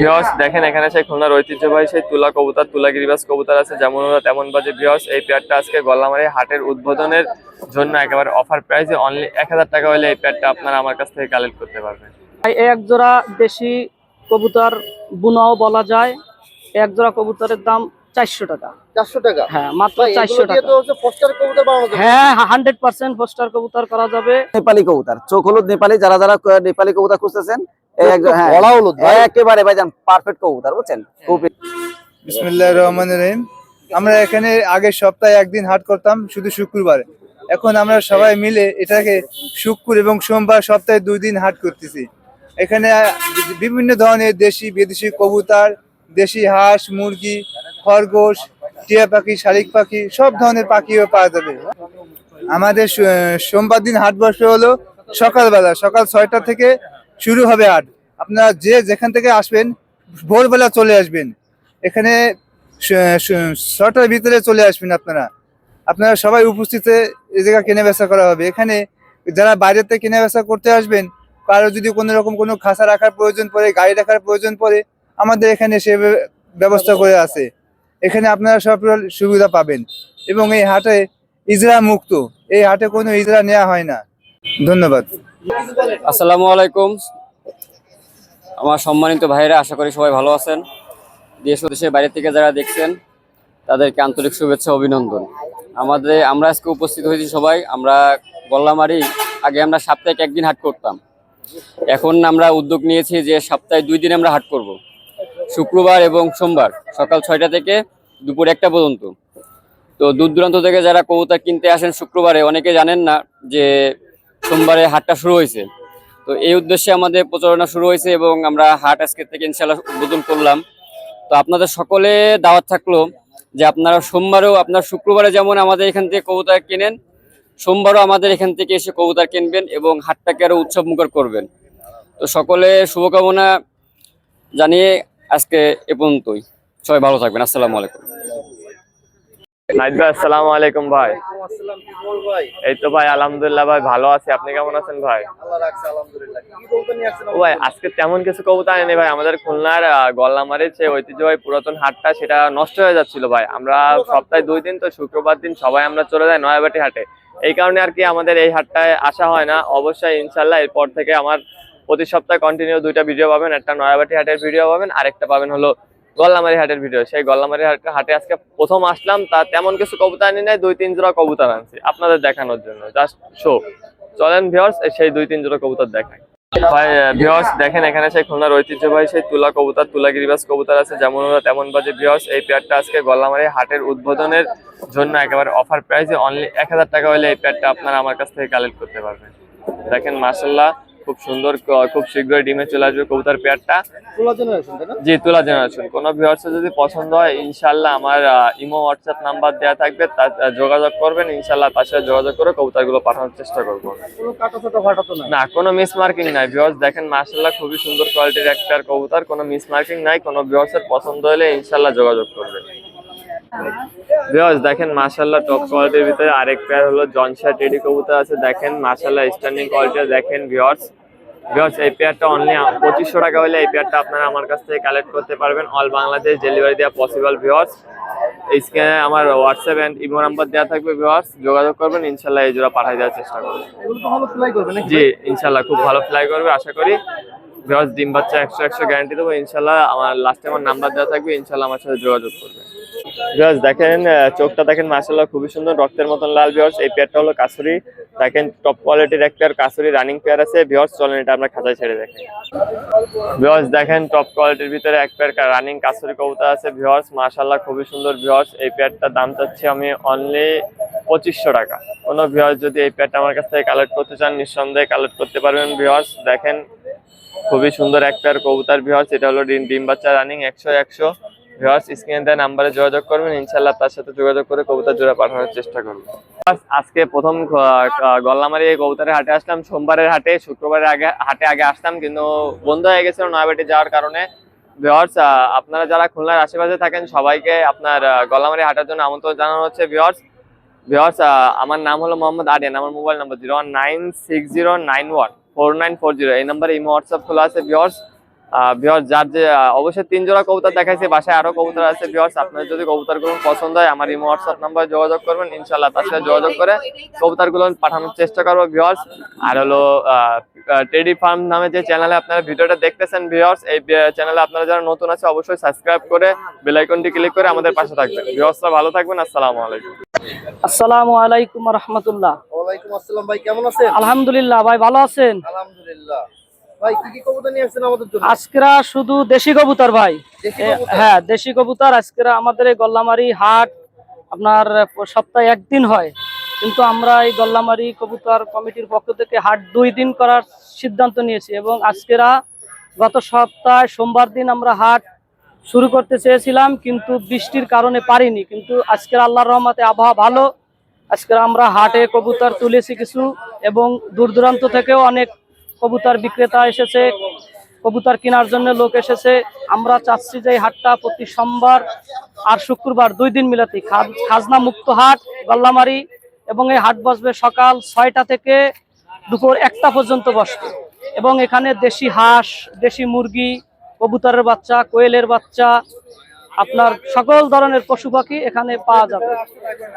ভিওস দেখেন এখানে সেই খুলনার ঐতিহ্যবাহী সেই তুলা কবুতর, তুলা গিরিবাস কবুতর আছে। যেমন ওরা তেমন বাজে ভিওস এই পেয়ারটা আজকে গলামারি হাটের উদ্বোধনের জন্য একেবারে অফার প্রাইসে অনলি এক হাজার টাকা হলে এই পেয়ারটা আপনারা আমার কাছ থেকে কালেক্ট করতে পারবেন। এক জোড়া দেশি কবুতর বুনাও বলা যায়। এক জোড়া কবুতরের দাম চারশো টাকা। চারশো টাকা? হ্যাঁ মাত্র চারশো টাকা। পোস্টার কবুতর হ্যাঁ হান্ড্রেড পার্সেন্ট পোস্টার কবুতর করা যাবে। নেপালি কবুতর চোখ হলুদ নেপালি যারা যারা নেপালি কবুতর খুঁজতেছেন হ্যাঁ, বড়া হলুদ ভাই। একেবারে ভাইজান পারফেক্ট কবুতর বুঝছেন? খুব বিসমিল্লাহ রহমান রহিম। আমরা এখানে আগের সপ্তাহে একদিন হাট করতাম শুধু শুক্রবারে। এখন আমরা সবাই মিলে এটাকে শুক্র এবং সোমবার সপ্তাহে দুই দিন হাট করতেছি। এখানে বিভিন্ন ধরনের দেশি বিদেশি কবুতর দেশি হাঁস মুরগি খরগোশ, টিয়া পাখি, শালিক পাখি, সব ধরনের পাখিও পাওয়া যাবে। আমাদের সোমবার দিন হাট বসে হলো সকালবেলা, সকাল ছয়টা থেকে শুরু হবে হাট। আপনারা যে যেখান থেকে আসবেন, ভোরবেলা চলে আসবেন। এখানে ছটার ভিতরে চলে আসবেন আপনারা। আপনারা সবাই উপস্থিতে এই জায়গা কেনা বেচা করা হবে। এখানে যারা বাইরেতে কেনা বেচা করতে আসবেন, কারও যদি কোনো রকম কোনো খাসা রাখার প্রয়োজন পড়ে, গাড়ি রাখার প্রয়োজন পড়ে, আমাদের এখানে সে ব্যবস্থা করে আছে। এখানে আপনারা সব সুবিধা পাবেন। এবং এই হাটে ইজরা মুক্ত। এই হাটে কোনো ইজরা নেওয়া হয় না। ধন্যবাদ। আসসালামু আলাইকুম। আমার সম্মানিত ভাইরা আশা করি সবাই ভালো আছেন। দেশ ও দেশের বাইরে থেকে যারা দেখছেন, তাদেরকে আন্তরিক শুভেচ্ছা, অভিনন্দন। আমাদের, আমরা আজকে উপস্থিত হয়েছি সবাই। আমরা গল্লামারি, আগে আমরা সাপ্তাহিক একদিন হাট করতাম। এখন আমরা উদ্যোগ নিয়েছি যে সপ্তাহে দুই দিন আমরা হাট করব। শুক্রবার এবং সোমবার, সকাল ছয়টা থেকে দুপুর একটা পর্যন্ত। তো দূর দূরান্ত থেকে যারা কবুতর কিনতে আসেন শুক্রবারে, অনেকে জানেন না যে সোমবারে হাটটা শুরু হয়েছে। তো এই উদ্দেশ্যে আমাদের প্রচারণা শুরু হয়েছে এবং আমরা হাট আজকে থেকে ইনশাল্লাহ উদ্বোধন করলাম। তো আপনাদের সকলে দাওয়াত থাকল যে আপনারা সোমবারেও, আপনার শুক্রবারে যেমন আমাদের এখান থেকে কবুতর কেনেন, সোমবারও আমাদের এখান থেকে এসে কবুতর কিনবেন এবং হাটটাকে আরও উৎসব মুখর করবেন। তো সকলে শুভকামনা জানিয়ে আজকে এ পর্যন্তই। সবাই ভালো থাকবেন আসসালামু আলাইকুম। নাইদ ভাই আসসালামু আলাইকুম ভাই। আসসালাম, কি খবর ভাই? এই তো ভাই আলহামদুলিল্লাহ ভাই ভালো আছি। আপনি কেমন আছেন ভাই? আল্লাহ রাখছে, আলহামদুলিল্লাহ। কি কবুতর নিয়ে আসছেন ও ভাই আজকে তেমন কিছু আনেনি ভাই। আমাদের খুলনার যে ঐতিহ্যবাহী পুরাতন হাটটা সেটা নষ্ট হয়ে যাচ্ছিল ভাই। আমরা সপ্তাহে দুই দিন তো শুক্রবার দিন সবাই আমরা চলে যাই নয়াবাটি হাটে। এই কারণে আর কি আমাদের এই হাটটায় আসা হয় না। অবশ্যই ইনশাল্লাহ এরপর থেকে আমার প্রতি সপ্তাহে কন্টিনিউ দুইটা ভিডিও পাবেন। একটা নয়াবাটি হাটের ভিডিও পাবেন, আরেকটা পাবেন হলো গল্লামারি হাটের ভিডিও সেই গল্লামারি হাট- হাটে আজকে প্রথম আসলাম, তা তেমন কিছু কবুতর আনি নাই, দুই, তিন জোড়া কবুতর আনছি। আপনাদের দেখানোর জন্য। জাস্ট শো চলেন ভিওর্স সেই দুই, তিন জোড়া কবুতর দেখাই। দেখেন এখানে সেই খুলনার ঐতিহ্যবাহী সেই তুলা কবুতর, তুলা গিরিবাস কবুতর আছে। যেমন ওরা তেমন বাজে ভিওর্স এই পেয়ারটা আজকে গল্লামারি হাটের উদ্বোধনের জন্য একেবারে অফার প্রাইসে অনলি এক হাজার টাকা হলে এই পেয়ারটা আপনারা আমার কাছ থেকে কালেক্ট করতে পারবেন। দেখেন মার্শাল্লাহ খুব সুন্দর খুব শীঘ্রই ডিমে চলে আসবে কবুতর পেয়ারটা? জি তুলা জেনারেশন কোনো ভিউয়ার্সের যদি পছন্দ হয় ইনশাল্লাহ আমার ইমো হোয়াটসঅ্যাপ নাম্বার দেওয়া থাকবে তার যোগাযোগ করবেন ইনশাল্লাহ তার সাথে যোগাযোগ করে কবুতরগুলো পাঠানোর চেষ্টা করব। না কোনো মিস মার্কিং নাই। ভিউয়ার্স দেখেন মাশাল্লাহ খুবই সুন্দর কোয়ালিটির একটা কবুতর কোনো মিস মার্কিং নাই। কোনো ভিউয়ার্সের পছন্দ হলে ইনশাল্লাহ যোগাযোগ করবেন। দেখেন মাশাল্লাহ টপ কোয়ালিটির ভিতরে আরেক পেয়ার হলো জনসা টেডি কবুতর আছে। দেখেন মাশাল্লাহ স্ট্যান্ডিং কোয়ালিটি দেখেন ভিউয়ার্স ভিউয়ার্স এই পেয়ারটা অনলি পঁচিশশো টাকা হলে এই পেয়ারটা আপনারা আমার কাছ থেকে কালেক্ট করতে পারবেন। অল বাংলাদেশ ডেলিভারি দেওয়া পসিবল ভিউয়ার্স এই স্ক্যানে আমার হোয়াটসঅ্যাপ অ্যান্ড ইমো নাম্বার দেওয়া থাকবে ভিউয়ার্স যোগাযোগ করবেন ইনশাল্লাহ এই জোড়া পাঠিয়ে দেওয়ার চেষ্টা করবেন? জি ইনশাল্লাহ খুব ভালো ফ্লাই করবে, আশা করি। ভিউয়ার্স ডিম বাচ্চা একশো একশো গ্যারান্টি দেবো। ইনশাল্লাহ আমার লাস্টে আমার নাম্বার দেওয়া থাকবে ইনশাল্লাহ আমার সাথে যোগাযোগ করবে ভিউয়ার্স দেখেন চোখটা দেখেন মাশাল্লাহ খুবই সুন্দর, রক্তের মতন লাল ভিউয়ার্স এই পেয়ারটা হলো কাসুরি। দেখেন টপ কোয়ালিটির এক পেয়ার কাসুরি রানিং পেয়ার আছে। ভিউয়ার্স চলেন এটা আমরা খাঁচায় ছেড়ে দেখেন ভিউয়ার্স দেখেন টপ কোয়ালিটির ভিতরে এক পেয়ার রানিং কাসুরি কবুতর আছে। ভিউয়ার্স মাশাল্লাহ খুবই সুন্দর ভিউয়ার্স এই পেয়ারটার দাম চাচ্ছি আমি অনলি পঁচিশশো টাকা। কোনো ভিউয়ার্স যদি এই পেয়ারটা আমার কাছ থেকে কালেক্ট করতে চান, নিঃসন্দেহে কালেক্ট করতে পারবেন। ভিউয়ার্স দেখেন, খুবই সুন্দর এক পেয়ার কবুতর ভিউয়ার্স এটা হলো ডিম বাচ্চা রানিং একশো একশো। নাম্বারে যোগাযোগ করবেন ইনশাল্লাহ তার সাথে যোগাযোগ করে পাঠানোর চেষ্টা আজকে প্রথম হাটে সোমবারের হাটে শুক্রবারের আগে হাটে আগে আসতাম কিন্তু বন্ধ হয়ে গেছিল নয়াবাটি যাওয়ার কারণে। আপনারা যারা খুলনার আশেপাশে থাকেন সবাইকে আপনার আহ, গল্লামারি হাটের জন্য আমন্ত্রণ জানানো হচ্ছে। আমার নাম হলো মোহাম্মদ আরিয়ান আমার mobile number zero nine six zero nine one four nine four zero এই নাম্বারে হোয়াটসঅ্যাপ খোলা আছে। ভিওর্স ভিওর যার যে অবশ্যই তিন জোড়া কবুতর দেখাইছি বাসায় আরও কবুতর আছে ভিওর্স আপনার যদি কবুতরগুলো পছন্দ হয় আমার ইমো হোয়াটসঅ্যাপ নাম্বারে যোগাযোগ করবেন ইনশাল্লাহ তার সাথে যোগাযোগ করে কবুতরগুলো পাঠানোর চেষ্টা করব ভিওর্স আর হলো টেডি ফার্ম নামে যে চ্যানেলে আপনারা ভিডিওটা দেখতেছেন ভিওর্স এই চ্যানেলে আপনারা যারা নতুন আছে অবশ্যই সাবস্ক্রাইব করে বেল আইকনটি ক্লিক করে আমাদের পাশে থাকবেন। ভিওর্সরা ভালো থাকবেন আসসালামু আলাইকুম। আসসালামু আলাইকুম রহমতুল্লাহ। ওয়ালাইকুম আসসালাম ভাই কেমন আছেন? আলহামদুলিল্লাহ ভাই ভালো আছেন? আলহামদুলিল্লাহ। ভাই কি কি কবুতর নিয়ে আসছেন আমাদের জন্য? আজকেরা শুধু দেশি কবুতর ভাই? হ্যাঁ দেশি কবুতর। আজকেরা আমাদের এই গল্লামারি হাট আপনার সপ্তাহে একদিন হয়। কিন্তু আমরা এই গল্লামারি কবুতর কমিটির পক্ষ থেকে হাট দুই দিন করার সিদ্ধান্ত নিয়েছি এবং আজকেরা গত সপ্তাহে সোমবার দিন আমরা হাট শুরু করতে চেয়েছিলাম কিন্তু বৃষ্টির কারণে পারিনি। কিন্তু আজকের আল্লাহর রহমতে আবহাওয়া ভালো। আজকে আমরা হাটে কবুতর তুলেছি কিছু এবং দূর দূরান্ত থেকেও অনেক কবুতর বিক্রেতা এসেছে, কবুতর কেনার জন্য লোক এসেছে। আমরা চাচ্ছি যে হাটটা প্রতি সোমবার আর শুক্রবার দুই দিন মিলাতে খাজ- খাজনা মুক্ত হাট, গল্লামারি, এবং এই হাট বসবে সকাল ছয়টা থেকে দুপুর একটা পর্যন্ত বসবে। এবং এখানে দেশি হাঁস, দেশি মুরগি, কবুতরের বাচ্চা, কোয়েলের বাচ্চা, আপনার সকল ধরনের পশু পাখি এখানে পাওয়া যাবে।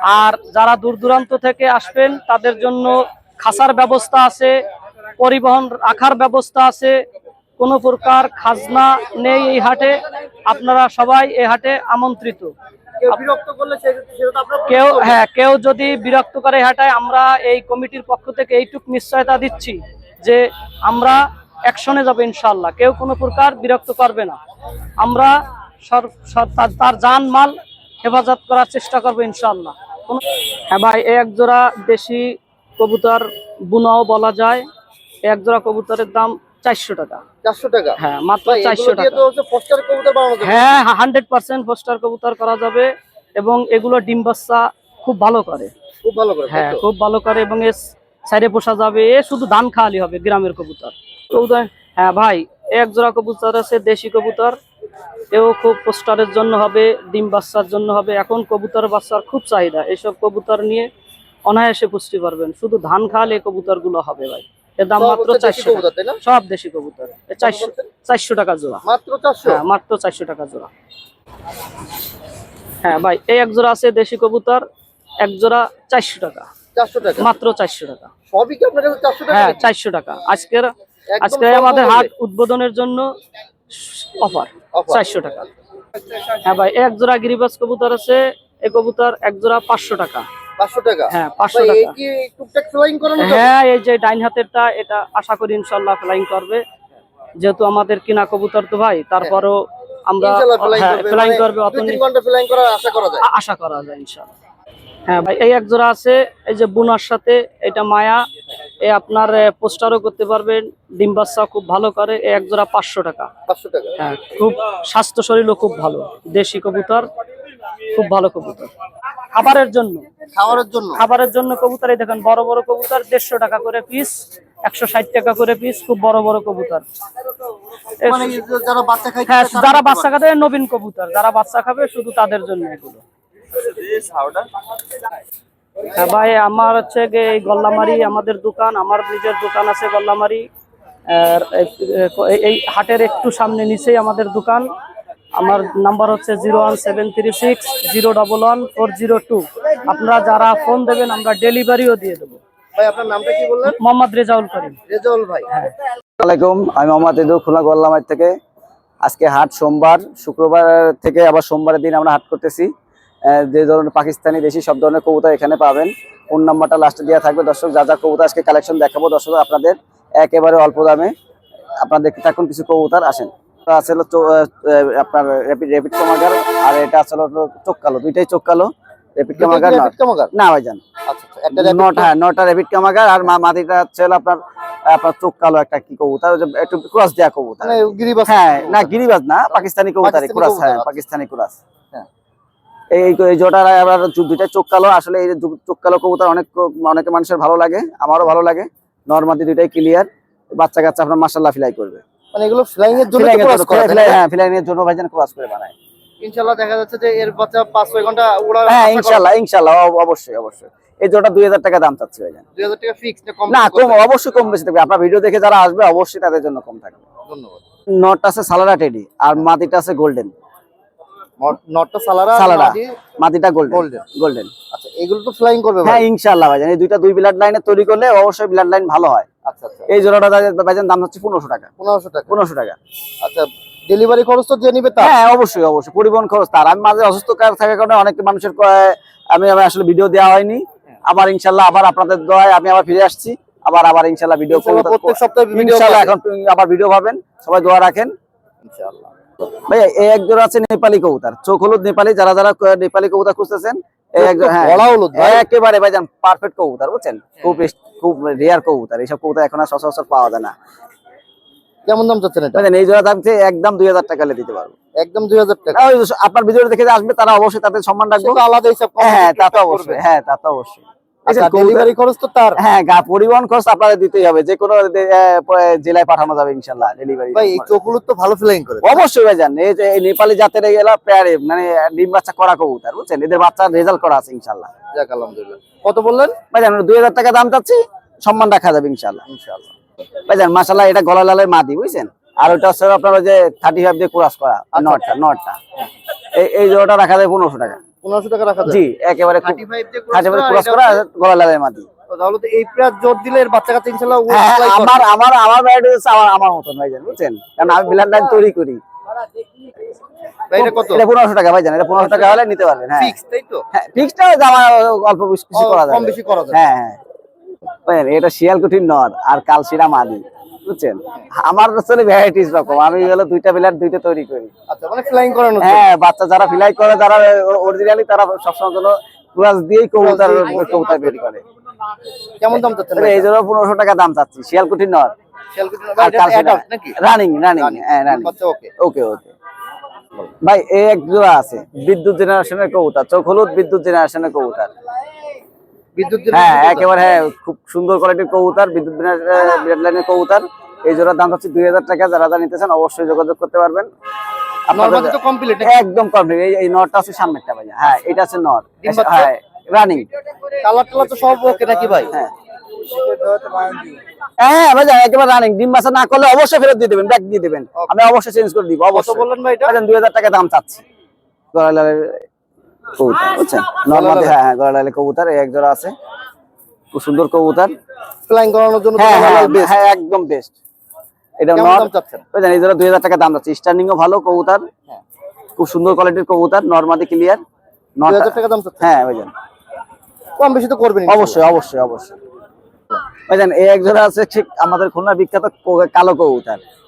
আর যারা দূর দূরান্ত থেকে আসবেন, তাদের জন্য খাসার ব্যবস্থা আছে। পরিবহন রাখার ব্যবস্থা আছে কোনো প্রকার খাজনা নেই এই হাটে। আপনারা সবাই এই হাটে আমন্ত্রিত। কেউ হ্যাঁ কেউ যদি বিরক্ত করে হাটায় আমরা এই কমিটির পক্ষ থেকে এইটুক নিশ্চয়তা দিচ্ছি যে আমরা অ্যাকশনে যাব ইনশাল্লাহ কেউ কোনো প্রকার বিরক্ত করবে না। আমরা তার- জান মাল হেফাজত করার চেষ্টা করব ইনশাল্লাহ হ্যাঁ ভাই এক জোড়া দেশি কবুতর বুনাও বলা যায়। এক জোড়া কবুতরের দাম চারশো টাকা। চারশো টাকা? হ্যাঁ মাত্র চারশো টাকা। ফস্টার কবুতর হ্যাঁ হান্ড্রেড পার্সেন্ট পোস্টার কবুতর করা যাবে এবং এগুলো ডিম বাচ্চা খুব ভালো করে। খুব ভালো করে হ্যাঁ খুব ভালো করে এবং এর সাইডে পোষা যাবে এ শুধু ধান খাওয়ালি হবে গ্রামের কবুতর। কবুতর হ্যাঁ ভাই এক জোড়া কবুতর আছে দেশি কবুতর। এও খুব পোস্টারের জন্য হবে ডিম বাচ্চার জন্য হবে। এখন কবুতর বাচ্চার খুব চাহিদা। এসব কবুতর নিয়ে অনায়াসে পুষ্টি পারবেন শুধু ধান খাওয়ালে এই কবুতরগুলো হবে ভাই। এর দাম মাত্র চারশো কবুতর, তাই না? সব দেশি কবুতর। চারশো চারশো টাকা জোড়া। মাত্র চারশো? হ্যাঁ মাত্র চারশো টাকা জোড়া। হ্যাঁ ভাই এই এক জোড়া আছে দেশি কবুতর এক জোড়া চারশো টাকা। মাত্র চারশো টাকা। সবই কি আপনার কাছে হ্যাঁ চারশো টাকা। আজকের আজকে আমাদের। হাট উদ্বোধনের জন্য অফার চারশো টাকা। হ্যাঁ ভাই এক জোড়া গিরিবাস কবুতর আছে এই কবুতর এক জোড়া পাঁচশো টাকা। টাকা? হ্যাঁ পাঁচশো ভাই, এই কি টুকটাক ফ্লাইং করানো হ্যাঁ এই যে ডাইন হাতেরটা এটা আশা করি ফ্লাইং করবে। যেহেতু আমাদের কিনা কবুতর তো ভাই তারপরও আমরা flying হ্যাঁ করবে, ফ্লাইং মানে করবে অত তিন ঘণ্টা ফ্লাইং করার আশা করা যায়? আশা করা যায় ইনশাল্লাহ হ্যাঁ ভাই এই এক জোড়া আছে এই যে বুনার সাথে এটা মায়া। এ আপনার পোস্টারও করতে পারবেন ডিম বাচ্চা খুব ভালো করে এই এক জোড়া পাঁচশো টাকা। পাঁচশো টাকা। হ্যাঁ খুব স্বাস্থ্য শরীরও খুব ভালো। দেশি কবুতর খুব ভালো কবুতর। খাবারের জন্য। খাবারের জন্য। খাবারের জন্য কবুতর এই দেখেন বড় বড় কবুতর দেড়শো টাকা করে পিস একশো ষাট টাকা করে পিস খুব বড় বড় কবুতর। মানে যারা বাচ্চা হ্যাঁ। খাবে নবীন কবুতর। যারা বাচ্চা খাবে শুধু তাদের জন্য এগুলো। হ্যাঁ ভাই আমার হচ্ছে এই গল্লামারি আমাদের দোকান আমার নিজের দোকান আছে গল্লামারি। আর এই- এই হাটের একটু সামনে নিচেই আমাদের দোকান। আমার নাম্বার হচ্ছে zero one seven three six zero double one four zero two আপনারা যারা ফোন দেবেন আমরা ডেলিভারিও দিয়ে দেবো। ভাই আপনার নামটা কি বললেন? মোহাম্মদ রেজাউল করিম। রেজাউল ভাই। আসসালামাইকুম আমি মোহাম্মদ ইদু খুলনা গোল্লামার থেকে। আজকে হাট সোমবার শুক্রবার থেকে আবার সোমবারের দিন আমরা হাট করতেছি। যে ধরনের পাকিস্তানি দেশি সব ধরনের কবুতর এখানে পাবেন। ফোন নাম্বারটা লাস্টে দেওয়া থাকবে। দর্শক যা যা কবুতর আজকে কালেকশন দেখাবো দর্শক আপনাদের একেবারে অল্প দামে। আপনার দেখতে থাকুন কিছু কবুতর আসেন। তো আছে হলো আপনার র্যাপিড র্যাপিড কামাগার আর এটা আছে হলো চোখ কালো দুইটাই চোখ কালো র্যাপিড কামাগার র্যাপিড কামাগার না ভাইজান। আচ্ছা আচ্ছা একটা র্যাপিড নটা নটা রেবিট কামাগার আর মা মাটিটা হচ্ছে হলো আপনার আপনার চোখ কালো একটা কি কবুতর একটু ক্রস দেয়া কবুতর মানে গিরিবাস হ্যাঁ না গিরিবাজ না পাকিস্তানি কবুতর কুরাস হ্যাঁ আচ্ছা। পাকিস্তানি কুরাস হ্যাঁ। এই জোটার আবার দুইটা চোখ কালো আসলে এই চোখ কালো কবুতর অনেক অনেকে মানুষের ভালো লাগে আমারও ভালো লাগে। নর্মাদি দুইটাই ক্লিয়ার বাচ্চা কাচ্চা আপনার মাসাল্লাহ ফিলাই করবে। মানে এগুলো ফ্লাইং এর জন্য cross করা? হ্যাঁ ফিলাই এর জন্য ভাইজান ক্রস করে বানায়। ইনশাআল্লাহ দেখা যাচ্ছে যে এর বাচ্চা পাঁচ ছয় ঘণ্টা উড়ার হ্যাঁ ইনশাল্লাহ অব- অবশ্যই অবশ্যই। এই জোটা দুই হাজার টাকা দাম চাচ্ছি ভাইজান। দুই হাজার টাকা ফিক্স না কম না কম অবশ্যই কম বেশি থাকবে। আপনার ভিডিও দেখে যারা আসবে অবশ্যই তাদের জন্য কম থাকবে। ধন্যবাদ। নট আছে সালারা টেডি আর মাদিটা আছে গোল্ডেন নটটা সালারা সালারা মাদি- মাদিটা গোল্ডেন গোল্ডেন আচ্ছা এগুলো তো ফ্লাইং করবে হ্যাঁ ইনশাআল্লাহ ভাইজান। এই দুইটা দুই ব্লাড লাইনে তৈরি করলে অবশ্যই ব্লাড লাইন ভালো হয়। এই জোড়াটা ভাইজান দাম হচ্ছে পনেরোশো টাকা। পনেরোশো টাকা। পনেরোশো টাকা। আচ্ছা ডেলিভারি খরচ তো যে নিবে হ্যাঁ অবশ্যই অবশ্যই পরিবহন খরচ তার। আমি মাঝে অসুস্থ থাকার কারণে অনেক মানুষের আমি আসলে ভিডিও দেওয়া হয়নি। আবার ইনশাল্লাহ আবার আপনাদের দয়ায় আমি আবার ফিরে আসছি। আবার আবার ইনশাল্লাহ ভিডিও প্রত্যেক সপ্তাহে ভিডিও ইনশাল্লাহ এখন আবার ভিডিও পাবেন। সবাই দোয়া রাখেন। ইনশাআল্লাহ ভাই এই এক জোড়া আছে নেপালি কবুতর চোখ হলুদ নেপালি যারা যারা নেপালি কবুতর খুঁজতেছেন হ্যাঁ বড়া হলুদ ভাই। একেবারে ভাইজান পারফেক্ট কবুতর বুঝছেন? খুব খুব রেয়ার কবুতর এইসব কবুতর এখন আর সচরাচর পাওয়া যায় না। কেমন দাম চাচ্ছেন এটা? এই জোড়া দাম চেয়ে একদম দুই হাজার টাকা দিতে পারব। একদম দুই হাজার টাকা। আপনার ভিডিও দেখে আসবে তারা অবশ্যই তাদের সম্মান রাখব। আলাদা হ্যাঁ তা তো অবশ্যই হ্যাঁ তা তো অবশ্যই। আচ্ছা ডেলিভারি খরচ তো তার। হ্যাঁ গা পরিবহন খরচ আপনাদের দিতেই হবে। যে কোনো জেলায় পাঠানো যাবে ইনশাল্লাহ ডেলিভারি ভাই এই চোখগুলো তো ভালো ফ্লাইং করে। অবশ্যই ভাই জান এই যে নেপালি জাতের এগুলা পেয়ারে মানে ডিম বাচ্চা করা কবুতর বুঝছেন? এদের বাচ্চার রেজাল্ট করা আছে ইনশাল্লাহ। যাক আলহামদুলিল্লাহ। কত বললেন? ভাই জান দুই হাজার টাকা দাম চাচ্ছি সম্মান রাখা যাবে ইনশাল্লাহ। ইনশাআল্লাহ ভাই জান এটা গলা লালের মাদি বুঝছেন? আর ওটা হচ্ছে আপনার যে থার্টি ফাইভ দিয়ে ক্রাস করা নটটা নটটা। এই এই জোড়াটা রাখা যায় পনেরোশো টাকা। পনেরোশো টাকা রাখা জি একেবারে থার্টি ফাইভ দিয়ে থার্টি ফাইভ ক্রাস করা গলা লালের মাদি তাহলে তো এই প্রায় জোর দিলে এর বাচ্চা কাচ্চা ইনশাআল্লাহ ও হ্যাঁ, fly করে। আমার আমার আমার ভ্যারাইটি হচ্ছে আমার আমার মতন ভাই জান বুঝছেন? কারণ আমি বিলান লাইন তৈরি করি। ভাই এটা কত? এটা পনেরোশো টাকা ভাই জান এটা পনেরোশো টাকা হলে নিতে পারবেন হ্যাঁ। ফিক্স তাই তো? হ্যাঁ ফিক্সটা আমার অল্প বেশি কিছু করা যাবে। কম বেশি করা যাবে। হ্যাঁ হ্যাঁ। এটা শিয়ালকুঠির নর আর কালশিরা মাদি বুঝছেন? আমার আসলে ভ্যারাইটিস রকম। আমি হলো দুইটা দুইটা তৈরি করি। আচ্ছা মানে ফ্লাইং করানো হ্যাঁ বাচ্চা যারা ফিলাই করে যারা অরিজিনালি তারা সবসময় জন্য দিয়েই কবুতর কবুতর বের করে। কেমন দাম চাচ্ছেন এই জন্য পনেরোশো টাকা দাম চাচ্ছি। শিয়ালকুঠির নর। রানিং রানিং হ্যাঁ রানিং ওকে ওকে ভাই এই এক জোড়া আছে। বিদ্যুৎ জেনারেশনের কবুতর চোখ হলুদ বিদ্যুৎ জেনারেশনের কবুতর। বিদ্যুৎ হ্যাঁ একেবারে হ্যাঁ খুব সুন্দর কোয়ালিটির কবুতর বিদ্যুৎ বিরাট লাইনের কবুতর। এই জোড়ার দাম হচ্ছে দুই হাজার টাকা যারা নিতে চান অবশ্যই যোগাযোগ করতে পারবেন। নর্মালি আপনাদের- তো কমপ্লিট একদম কমপ্লিট এই নটটা আছে সামনেরটা ভাই হ্যাঁ এটা আছে নট হ্যাঁ রানিং কালার টালার তো সব ওকে নাকি ভাই? হ্যাঁ। হ্যাঁ ভাই একেবারে রানিং ডিম না করলে অবশ্যই ফেরত দিয়ে দেবেন ব্যাক দিয়ে দেবেন। আমি অবশ্যই চেঞ্জ করে দিব অবশ্যই। বললেন ভাই এটা? দুই হাজার টাকা দাম চাচ্ছি। কবুতর বুঝছেন? নর্মালি হ্যাঁ হ্যাঁ কবুতর এই এক জোড়া আছে। খুব সুন্দর কবুতর। ফ্লাইং করানোর জন্য হ্যাঁ হ্যাঁ হ্যাঁ একদম বেস্ট এটা চাচ্ছেন? বুঝলেন এই জোড়া দুই হাজার টাকা দাম যাচ্ছে। স্টার্নিংও ভালো কবুতর। হ্যাঁ। খুব সুন্দর কোয়ালিটির কবুতর নর্মালি ক্লিয়ার দুই হাজার টাকা দাম চাচ্ছেন? হ্যাঁ বুঝলেন। কম বেশি তো করবেন অবশ্যই অবশ্যই অবশ্যই। বুঝলেন এই এক জোড়া আছে ঠিক আমাদের খুলনা বিখ্যাত কালো কবুতর। হ্যাঁ।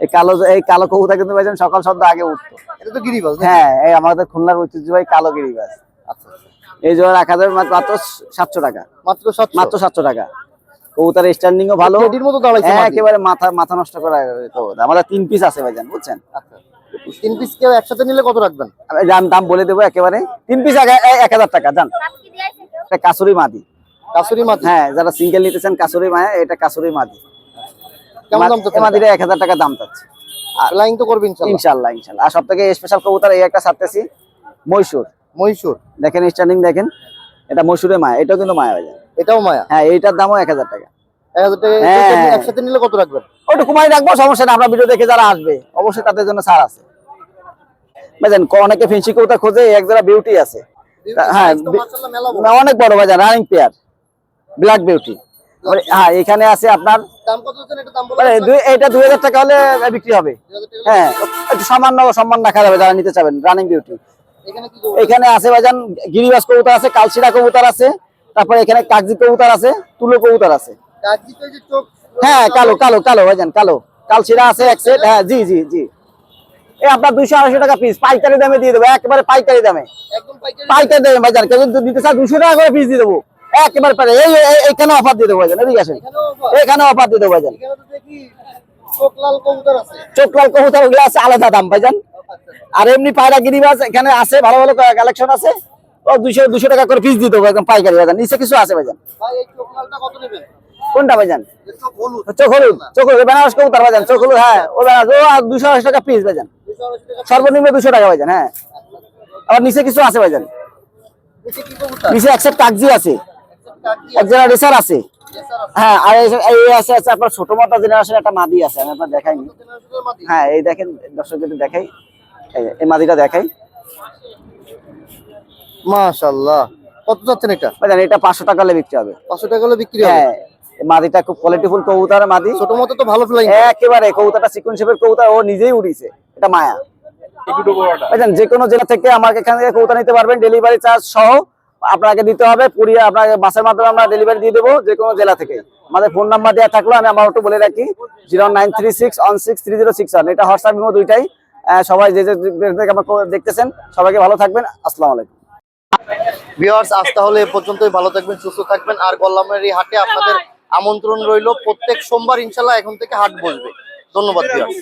এই কালো এই কালো কবুতর কিন্তু ভাইজান সকাল সন্ধ্যা আগে উঠতো। এটা তো গিরিবাজ নাকি? হ্যাঁ এই আমাদের খুলনার ঐতিহ্যবাহী কালো গিরিবাস। আচ্ছা আচ্ছা। এই জোড়া রাখা যাবে মাত্র সাতশো টাকা। মাত্র সাতশো? মাত্র সাতশো টাকা। কবুতর স্ট্যান্ডিংও ভালো। টেডির মতো দাঁড়াইছে হ্যাঁ একেবারে মাথা মাথা নষ্ট করা কবুতর। আমাদের তিন পিস আছে ভাইজান বুঝছেন? আচ্ছা। তিন পিস কেউ একসাথে নিলে কত রাখবেন? আমি দাম দাম বলে দেবো একেবারে। তিন পিস এক হাজার টাকা জান। এটা কাসুরি মাদি। কাসুরি মাছ হ্যাঁ যারা সিঙ্গেল নিতেছেন কাসুরি মায়া এটা কাসুরি মাদি। এক হাজার টাকা দাম চাচ্ছে। ফ্লাইং তো করবেন ইনশাল্লাহ ইনশাল্লাহ আর সব থেকে স্পেশাল কবুতর এই একটা ছাড়তেছি মহীশূর মহীশূর দেখেন স্ট্যান্ডিং দেখেন। এটা মহীশূরের মায়া এটাও কিন্তু মায়া ভাইজান এটাও মায়া? হ্যাঁ এইটার দামও এক হাজার টাকা। হ্যাঁ। একসাথে- একসাথে নিলে কত রাখবেন? ওটা কুমাই রাখব সমস্যা না আমরা ভিডিও দেখে যারা আসবে অবশ্যই তাদের জন্য ছাড় আছে। বুঝলেন অনেকে ফেন্সি কবুতর খোঁজে এক যারা বিউটি আছে। হ্যাঁ অনেক বড় বাজার রানিং পেয়ার ব্ল্যাক বিউটি হ্যাঁ এখানে আছে আপনার হচ্ছে এটা মানে দুই- হাজার টাকা হলে বিক্রি হবে। হ্যাঁ একটু সামান্য সম্মান রাখা যাবে যারা নিতে চাবেন রানিং বিউটি এখানে আছে ভাইজান গিরিবাস কবুতর আছে কালশিরা কবুতর আছে তারপরে এখানে কাগজি কবুতর আছে তুলো কবুতর আছে। হ্যাঁ কালো কালো কালো ভাইজান কালো। কালশিরা আছে এক সেট হ্যাঁ জি জি জি। আপনার দুইশো আড়াইশো টাকা পিস পাইকারি দামে দিয়ে দেবো একেবারে পাইকারি দামে। পাইকারি দামে ভাইজান কেউ দিতে চায় দুশো টাকা করে পিস দিয়ে দেবো। একেবারে পারে। এই এইখানে অফার দিয়ে দেবো এদিকে আসেন। এখানে অফার দিয়ে দেবো ভাইজান এখানে চোখ লাল কবুতর আছে। ওগুলো আলাদা দাম ভাইজান। আর এমনি পায়রা এখানে আছে ভালো ভালো কালেকশন আছে। ও দুশো দুশো টাকা করে পিস দেবো একদম পাইকারি ভাইজান। নিচে কিছু আছে ভাইজান। কোনটা ভাইজান? চোখ হলুদ। চোখ হলুদ বেনারস কবুতর ভাইজান চোখ হলুদ হ্যাঁ। ও বেনারস ও দুশো টাকা পিস ভাইজান। সর্বনিম্ন দুশো টাকা ভাইজান হ্যাঁ। আবার নিচে কিছু আছে ভাইজান। নিচে আছে। কাগজি রেসার আছে। হ্যাঁ আর এই আছে আছে আপনার ছোট মোটা জেনারেশন একটা মাদি আছে আমি আপনার দেখাইনি হ্যাঁ এই দেখেন দর্শকদের দেখাই। এই মাদিটা দেখাই। মাশাআল্লাহ। কত যাচ্ছেন এটা? টাকা হলে বিক্রি হবে। পাঁচশো টাকা হলে বিক্রি হবে? হ্যাঁ এই মাদিটা খুব কোয়ালিটিফুল কবুতর মাদি। ছোট মতো তো ভালো ফ্লাইং একেবারে কবুতরটা চিকন শেপের কবুতর ও নিজেই উড়িছে এটা মায়া। যে কোনো জেলা থেকে আমাকে এখান থেকে কবুতর নিতে পারবেন। ডেলিভারি চার্জ সহ আপনাকে দিতে হবে পুরিয়ে আপনাকে বাসের মাধ্যমে আমরা ডেলিভারি দিয়ে দেবো যে কোনো জেলা থেকে। আমাদের ফোন নাম্বার দেওয়া থাকল, আমি আমার একটু বলে রাখি zero nine three six one six three zero six এটা হোয়াটসঅ্যাপ ইমো দুইটাই। সবাই যে যে দেখতেছেন, সবাইকে ভালো থাকবেন, আসসালামু আলাইকুম। ভিউয়ার্স আজ তাহলে এ পর্যন্তই, ভালো থাকবেন, সুস্থ থাকবেন। আর গল্লামের এই হাটে আপনাদের আমন্ত্রণ রইল, প্রত্যেক সোমবার ইনশাল্লাহ এখন থেকে হাট বসবে। ধন্যবাদ ভিউয়ার্স